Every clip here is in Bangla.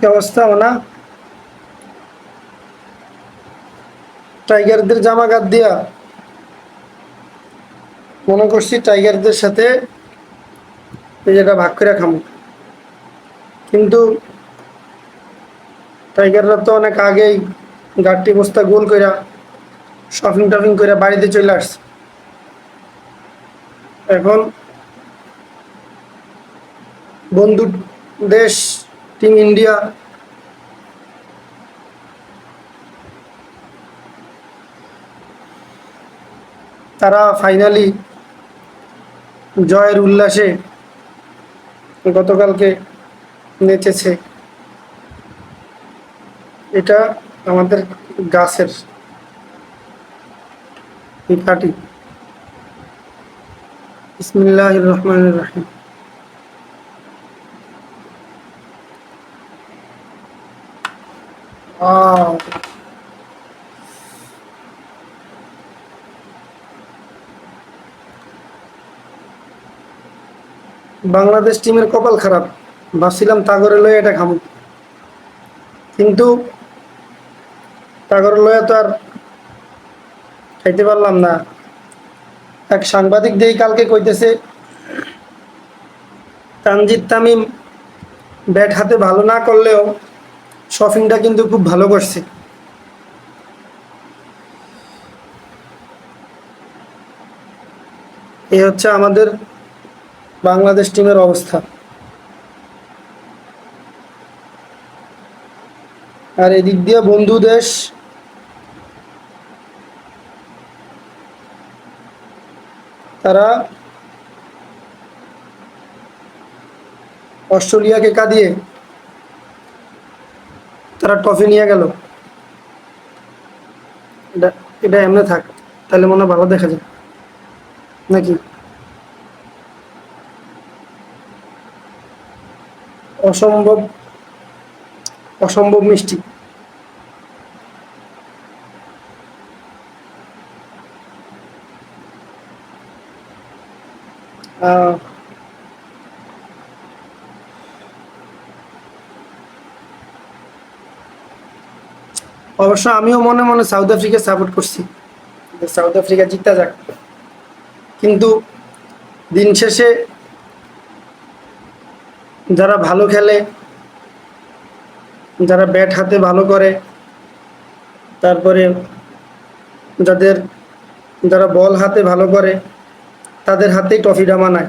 কি অবস্থা না টাইগারদের জামা গাদ দিয়া মনে করছি টাইগারদের সাথে যেটা ভাগ করে খামো। কিন্তু টাইগাররা তো অনেক আগেই গাড়টি বস্তা গোল কইরা শপিং টপিং করে বাড়িতে চলে আসছে। এখন বন্ধু দেশ টিম ইন্ডিয়া তারা ফাইনালি জয়ের উল্লাসে গতকালকে নেচেছে। এটা আমাদের গাছের এই কাটি বিসমিল্লাহ রহমান রাহিম। বাংলাদেশ টিমের কপাল খারাপ। ভাবছিলাম তাগরে লয়ে এটা খামু। কিন্তু তাগরে লয়ে তো আর খাইতে পারলাম না। এক সাংবাদিক দিয়ে কালকে কইতেছে, তানজিদ তামিম ব্যাট হাতে ভালো না করলেও শপিংটা কিন্তু খুব ভালো করছে। এই হচ্ছে আমাদের বাংলাদেশ টিমের অবস্থা। আর এদিক দিয়ে বন্ধু দেশ। তারা অস্ট্রেলিয়াকে কাঁদিয়ে তারা ট্রফি নিয়ে গেল। এটা এটা এমনি থাক তাহলে মনে ভালো দেখা যায়। নাকি? অসম্ভব অসম্ভব মিষ্টি। আহ, অবশ্য আমিও মনে মনে সাউথ আফ্রিকা সাপোর্ট করছি। সাউথ আফ্রিকা জিতা যাক। কিন্তু দিন শেষে যারা ভালো খেলে, যারা ব্যাট হাতে ভালো করে, তারপরে যাদের, যারা বল হাতে ভালো করে, তাদের হাতেই ট্রফিটা মানায়।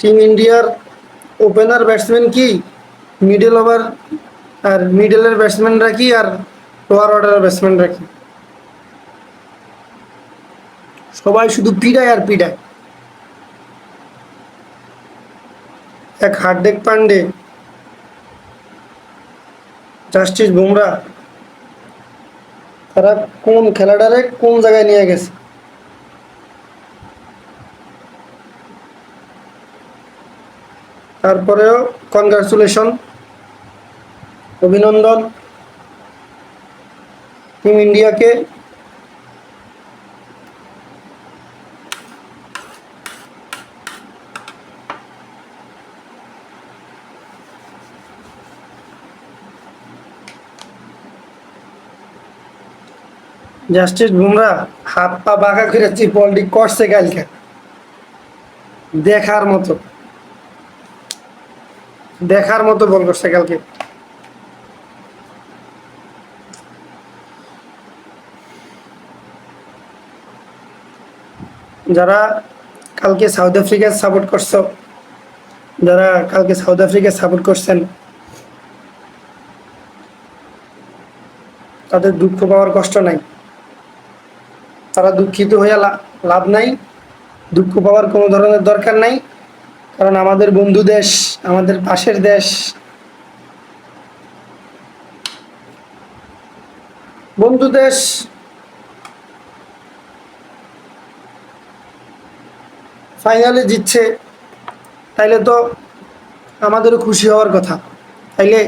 টিম ইন্ডিয়ার ওপেনার ব্যাটসম্যান কি? মিডল ওভার আর মিডলের ব্যাটসম্যানরা কি? আর লোয়ার অর্ডারের ব্যাটসম্যানরা কি? সবাই শুধু পিডায় আর পিডায়। এক হার্দিক পান্ডে, জাস্টিস বুমরা, তারা কোন খেলাটারে কোন জায়গায় নিয়ে গেছে? তারপরেও কনগ্রাচুলেশন অভিনন্দন টিম ইন্ডিয়াকে জাস্টিস বুমরা হাত পা বাঁকা করে বলটি করছে কালকে। দেখার মতো। দেখার মতো বল করছে কালকে। যারা কালকে সাউথ আফ্রিকা সাপোর্ট করছ, যারা কালকে সাউথ আফ্রিকা সাপোর্ট করছেন, তাদের দুঃখ পাওয়ার কষ্ট নাই। তারা দুঃখিত হইয়া লাভ নাই, দুঃখ পাওয়ার কোনো ধরনের দরকার নাই, কারণ আমাদের বন্ধু দেশ আমাদের পাশের দেশ। বন্ধু দেশ। ফাইনালে জিতছে। তাইলে তো আমাদেরও খুশি হওয়ার কথা। তাইলে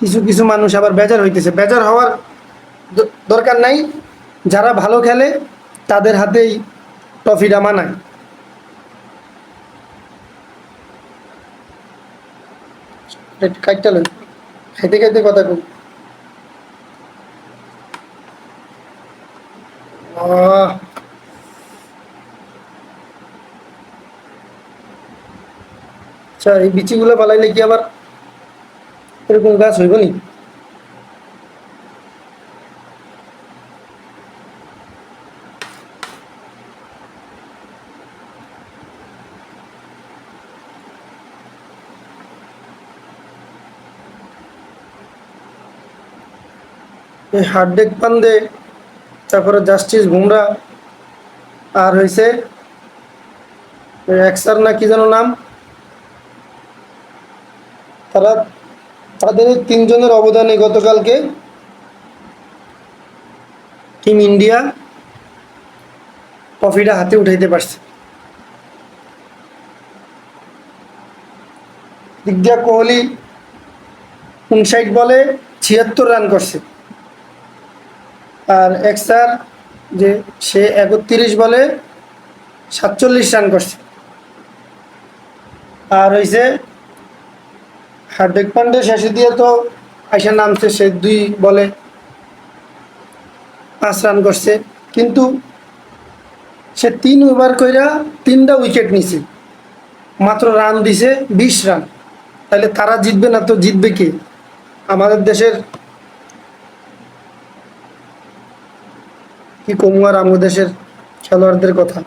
কিছু কিছু মানুষ আবার বেজার হইতেছে। বেজার হওয়ার দরকার নাই। যারা ভালো খেলে তাদের হাতেই ট্রফিটা মানায়। লই খাইতে খাইতে কথা কই আচ্ছা এই বিচিগুলো পালাইলে কি আবার এরকম গাছ হইব নি এই হার্ডেক পান্দে তারপরে জাস্টিস বুমরা, আর হয়েছে এক্সার না কি যেন নাম? তারা, তাদের তিনজনের অবদানে গতকালকে টিম ইন্ডিয়া ট্রফিটা হাতে উঠাইতে পারছে। দিক দিয়া কোহলি উনষাট বলে ছিয়াত্তর রান করছে। আর এক্সার যে সে একত্রিশ বলে সাতচল্লিশ রান করছে। আর হয়েছে হার্দিক পান্ডে শেষে দিয়ে তো আইসা নামছে, সে দুই বলে পাঁচ রান করছে। কিন্তু সে তিন ওভার কইরা তিনটা উইকেট নিছে। মাত্র রান দিছে বিশ রান। তাহলে তারা জিতবে না তো জিতবে কে? আমাদের দেশের কি কমু আর দেশের খেলোয়াড়দের কথা?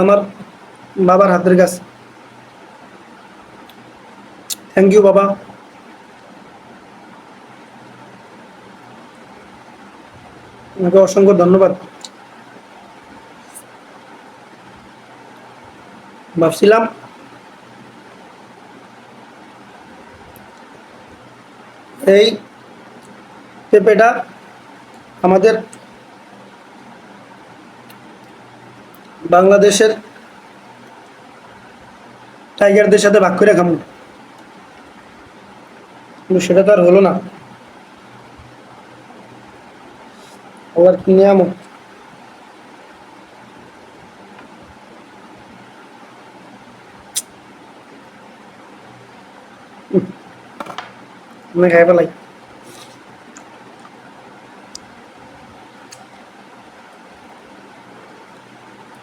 আমার বাবার হাতের কাছ থ্যাংক ইউ বাবা আপনাকে অসংখ্য ধন্যবাদ। ভাবছিলাম এই পেঁপেটা আমাদের বাংলাদেশের টাইগারদের সাথে ভাগ করে খামো কিন্তু সেটা তো আর হলো না। আবার কিনে আমো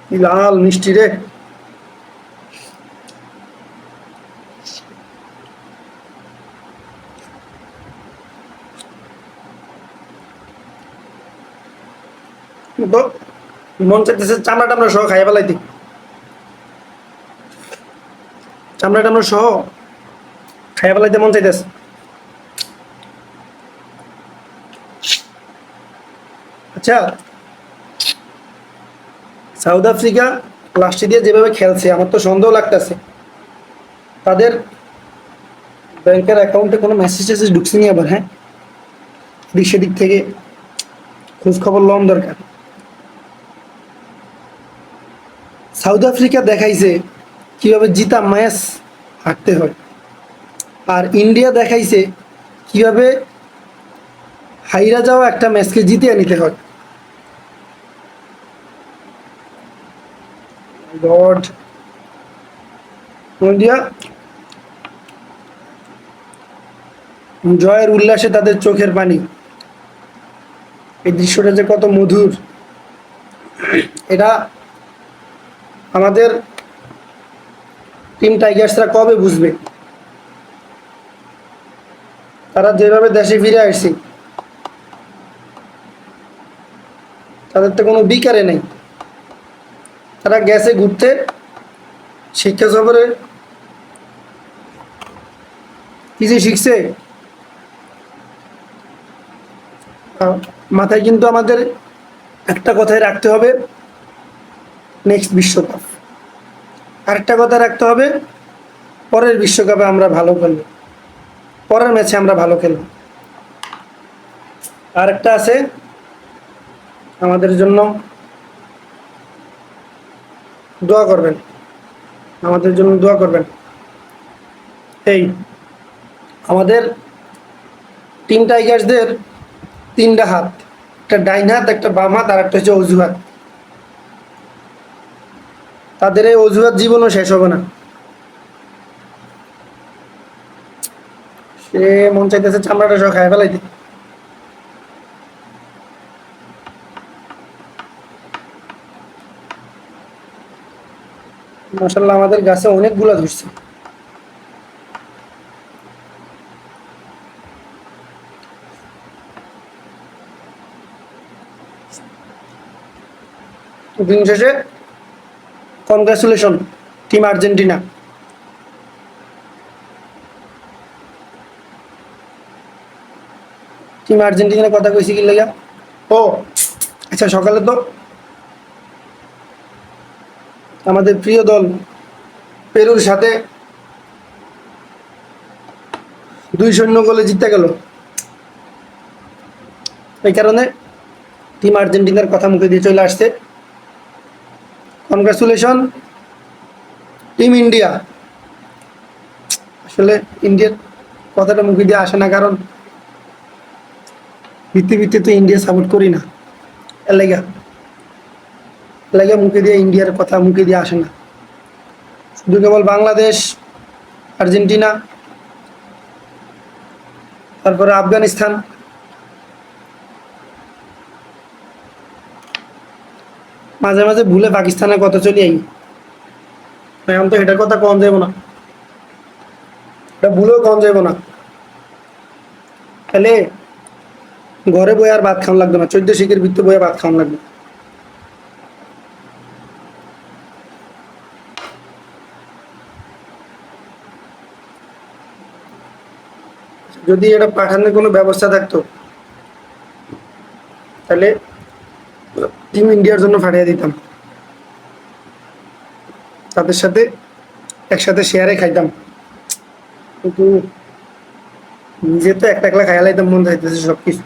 আমি লাল মিষ্টি রে। মন চাইতেছে চামড়া টামড়া সহ খাইয়া ফেলাইতি চামড়া টামড়া সহ খাইয়া ফেলাইতে মন চাইতেছে। আচ্ছা সাউথ আফ্রিকা লাস্টে দিয়ে যেভাবে খেলছে, আমার তো সন্দেহ লাগতেছে। তাদের ব্যাংকের অ্যাকাউন্টে কোনো মেসেজ টেসেজ ঢুকছে নি আবার হ্যাঁ? দিক সেদিক থেকে খোঁজ খবর লওয়ার দরকার। সাউথ আফ্রিকা দেখাইছে কীভাবে জিতা ম্যাচ হাঁটতে হয়। আর ইন্ডিয়া দেখাইছে কীভাবে হাইরা যাওয়া একটা ম্যাচকে জিতিয়ে নিতে হয়। God India. জয়ের উল্লাসে তাদের চোখের পানি। এই দৃশ্যটা যে কত মধুর। এটা আমাদের টিম টাইগার্সরা কবে বুঝবে? তারা যেভাবে দেশে ফিরে আসছে, তাদের তো কোনো বিকারে নেই। তারা গেছে ঘুরতে, শিক্ষা সফরে। কি যে শিখছে মাথায় কিন্তু আমাদের একটা কথাই রাখতে হবে। নেক্সট বিশ্বকাপ। আরেকটা কথা রাখতে হবে, পরের বিশ্বকাপে আমরা ভালো খেলব। পরের ম্যাচে আমরা ভালো খেলব। আরেকটা আছে আমাদের জন্য। দোয়া করবেন। আমাদের জন্য দোয়া করবেন। এই, আমাদের টিম টাইগার্সদের তিনটা হাত, একটা ডাইন হাত, একটা বাম হাত, আর একটা হচ্ছে অজুহাত তাদের এই অজুহাত জীবনও শেষ হবে না। সে মন চাইতেছে চামড়াটা সব খাই ফেলাইতে। মাসাল্লাহ আমাদের গাছে অনেকগুলা ধরছে। দিন শেষে কনগ্রাচুলেশন টিম আর্জেন্টিনা। টিম আর্জেন্টিনার কথা কইছি কি লাগা ও আচ্ছা সকালে তো। আমাদের প্রিয় দল, পেরুর সাথে দুই শূন্য গোলে জিতে গেল। এই কারণে টিম আর্জেন্টিনার কথা মুখে দিয়ে চলে আসছে। Congratulation team India. আসলে ইন্ডিয়ার কথাটা মুখে দিয়ে আসে না, কারণ ভিত্তি ভিত্তি তো ইন্ডিয়া সাপোর্ট করি না। এর লেগা মুখে দিয়ে ইন্ডিয়ার কথা মুখে দিয়ে আসে না। শুধু কেবল বাংলাদেশ, আর্জেন্টিনা, তারপরে আফগানিস্তান মাঝে মাঝে ভুলে পাকিস্তানের কথা চলে আই। এখন তো এটার কথা কম যাব না। এটা ভুলেও কম যাব না। তাহলে ঘরে বই আর ভাত খাওয়ান লাগবে না, চোদ্দ শিখের ভিত্তি বইয়ে ভাত খাওয়ান লাগবে। যদি এটা পাঠানোর কোনো ব্যবস্থা থাকতো, তাহলে টিম ইন্ডিয়ার জন্য ফাটিয়ে দিতাম। তাদের সাথে একসাথে শেয়ারে খাইতাম। কিন্তু নিজে তো একটা একলা খাইয়া লাইতাম, মন চাইতেছে সব কিছু